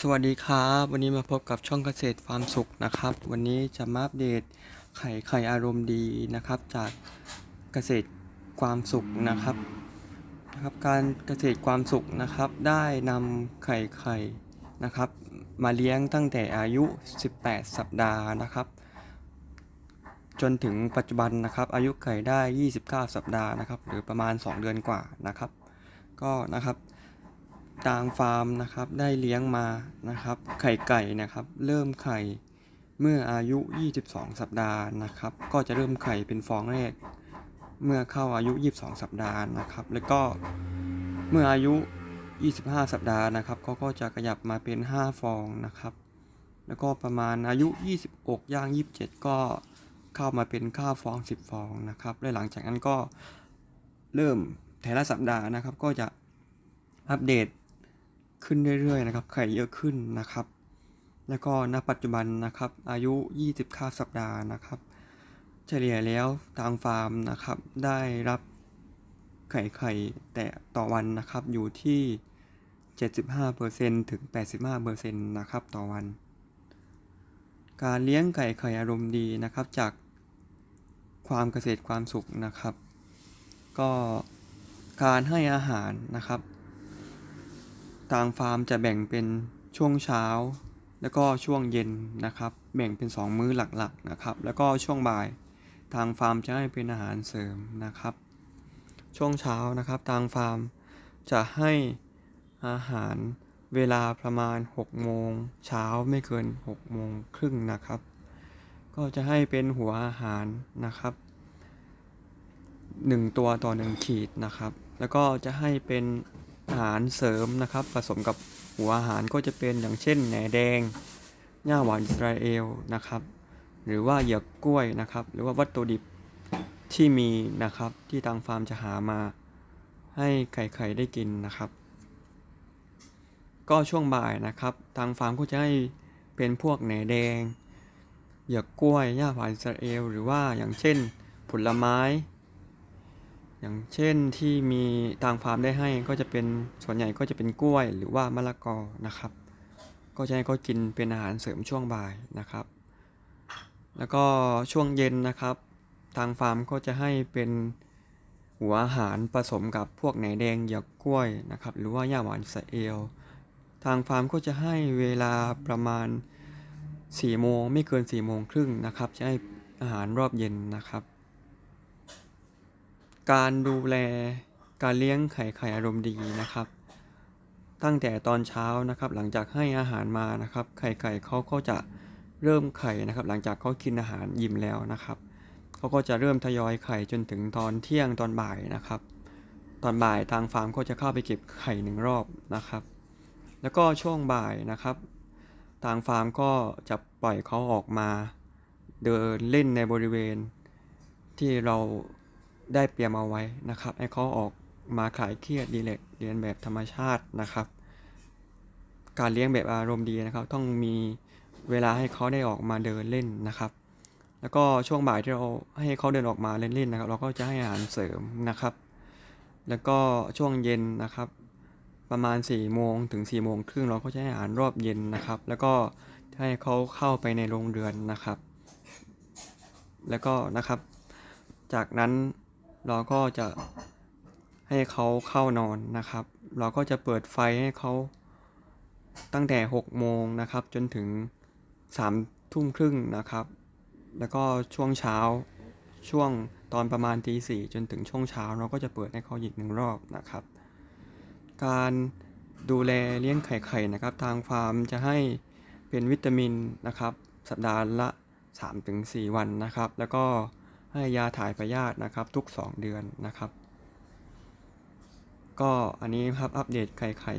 สวัสดีครับ วันนี้มาพบกับช่องเกษตรฟาร์มสุขนะครับ วันนี้จะมาอัปเดตไข่ไข่อารมณ์ดีนะครับ จากเกษตรความสุขนะครับนะครับการเกษตรความสุขนะครับ ได้นำไข่ไข่นะครับ มาเลี้ยงตั้งแต่อายุ 18 สัปดาห์นะครับ จนถึงปัจจุบันนะครับ อายุไข่ได้ 29 สัปดาห์นะครับ หรือประมาณ 2 เดือนกว่านะครับ ก็นะครับ ทางฟาร์มนะครับได้เลี้ยงมานะครับ ไข่ไก่นะครับ เริ่มไข่เมื่ออายุ 22 สัปดาห์นะครับ ก็จะเริ่มไข่เป็นฟองแรก เมื่อเข้าอายุ 22 สัปดาห์นะครับ แล้วก็เมื่ออายุ 25 สัปดาห์นะครับเขาก็จะขยับมาเป็น 5 ฟองนะครับ แล้วก็ประมาณอายุ 26 ย่าง 27 ก็เข้ามาเป็นข้าวฟอง 10 ฟองนะครับและหลังจากนั้นก็เริ่มแต่ละสัปดาห์นะครับ ก็จะอัปเดต ขึ้นเรื่อยๆนะครับ ไข่เยอะขึ้นนะครับ แล้วก็ณปัจจุบันนะครับ อายุ29สัปดาห์นะครับ เฉลี่ยแล้วทางฟาร์มนะครับ ได้รับไข่ไข่แต่ต่อวันนะครับอยู่ที่ 75%ถึง 85%นะครับต่อวัน การเลี้ยงไก่ไข่อารมณ์ดีนะครับจากความเกษตรความสุขนะครับ ก็การให้อาหารนะครับ ทางฟาร์มจะแบ่งเป็นช่วงเช้า แล้วก็ช่วงเย็นนะครับ แบ่งเป็น 2 มื้อหลักๆนะครับ แล้วก็ช่วงบ่ายทางฟาร์มจะให้เป็นอาหารเสริมนะครับ ช่วงเช้านะครับ ทางฟาร์มจะให้อาหารเวลาประมาณ 6 โมงเช้าไม่เกิน 6 โมงครึ่งนะครับ ก็จะให้เป็นหัวอาหารนะครับ 1 ตัวต่อ 1 ขีดนะครับ แล้วก็จะให้เป็น อาหารเสริมนะครับ ผสมกับหัวอาหารก็จะเป็นอย่างเช่นแหนแดงหญ้าหวานอิสราเอลนะครับ หรือว่าเหยือกกล้วยนะครับ หรือว่าวัตถุดิบที่มีนะครับที่ทางฟาร์มจะหามาให้ไข่ไข่ได้กินนะครับ ก็ช่วงบ่ายนะครับ ทางฟาร์มก็จะให้เป็นพวกแหนแดงเหยือกกล้วยหญ้าหวานอิสราเอลหรือว่าอย่างเช่นผลไม้ อย่างเช่นที่มีทางฟาร์มได้ให้ก็จะเป็นส่วนใหญ่ก็จะเป็นกล้วยหรือว่ามะละกอนะครับ ก็จะให้เขากินเป็นอาหารเสริมช่วงบ่ายนะครับ แล้วก็ช่วงเย็นนะครับ ทางฟาร์มก็จะให้เป็นหัวอาหารผสมกับพวกไหนแดงหยือกกล้วยนะครับ หรือว่าหญ้าหวานสเอล ทางฟาร์มก็จะให้เวลาประมาณ4โมงไม่เกิน4โมงครึ่งนะครับ จะให้อาหารรอบเย็นนะครับ การดูแลการเลี้ยงไข่ไข่อารมณ์ดีนะครับ ตั้งแต่ตอนเช้านะครับ หลังจากให้อาหารมานะครับ ไข่ไก่เขาก็จะเริ่มไข่นะครับ หลังจากเขากินอาหารยิ้มแล้วนะครับเขาก็จะเริ่มทยอยไข่จนถึงตอนเที่ยงตอนบ่ายนะครับ ตอนบ่ายทางฟาร์มก็จะเข้าไปเก็บไข่หนึ่งรอบนะครับ แล้วก็ช่วงบ่ายนะครับ ทางฟาร์มก็จะปล่อยเขาออกมา เดินเล่นในบริเวณที่เรา ได้เตรียมเอาไว้นะครับให้เขาออกมาขายเครียดดีเล็กเรียนแบบธรรมชาตินะครับ การเลี้ยงแบบอารมณ์ดีนะครับ ต้องมีเวลาให้เขาได้ออกมาเดินเล่นนะครับ แล้วก็ช่วงบ่ายที่เราให้เขาเดินออกมาเล่นๆนะครับ เราก็จะให้อาหารเสริมนะครับ แล้วก็ช่วงเย็นนะครับ ประมาณ4ี่โมงถึง4ี่โมงครึ่งเราก็จะให้อาหารรอบเย็นนะครับ แล้วก็ให้เขาเข้าไปในโรงเรือนนะครับ แล้วก็นะครับ จากนั้น เราก็จะให้เขาเข้านอนนะครับ เราก็จะเปิดไฟให้เขาตั้งแต่6โมงนะครับ จนถึง3ทุ่มครึ่งนะครับ แล้วก็ช่วงเช้าช่วงตอนประมาณตีสี่จนถึงช่วงเช้า เราก็จะเปิดให้เขาอีกหนึ่งรอบนะครับ การดูแลเลี้ยงไข่ไข่นะครับ ทางฟาร์มจะให้เป็นวิตามินนะครับ สัปดาห์ละ 3-4 วันนะครับ แล้วก็ ให้ยาถ่ายพยาธินะครับทุก 2 เดือนนะครับ ก็อันนี้ครับอัปเดตไข่ไข่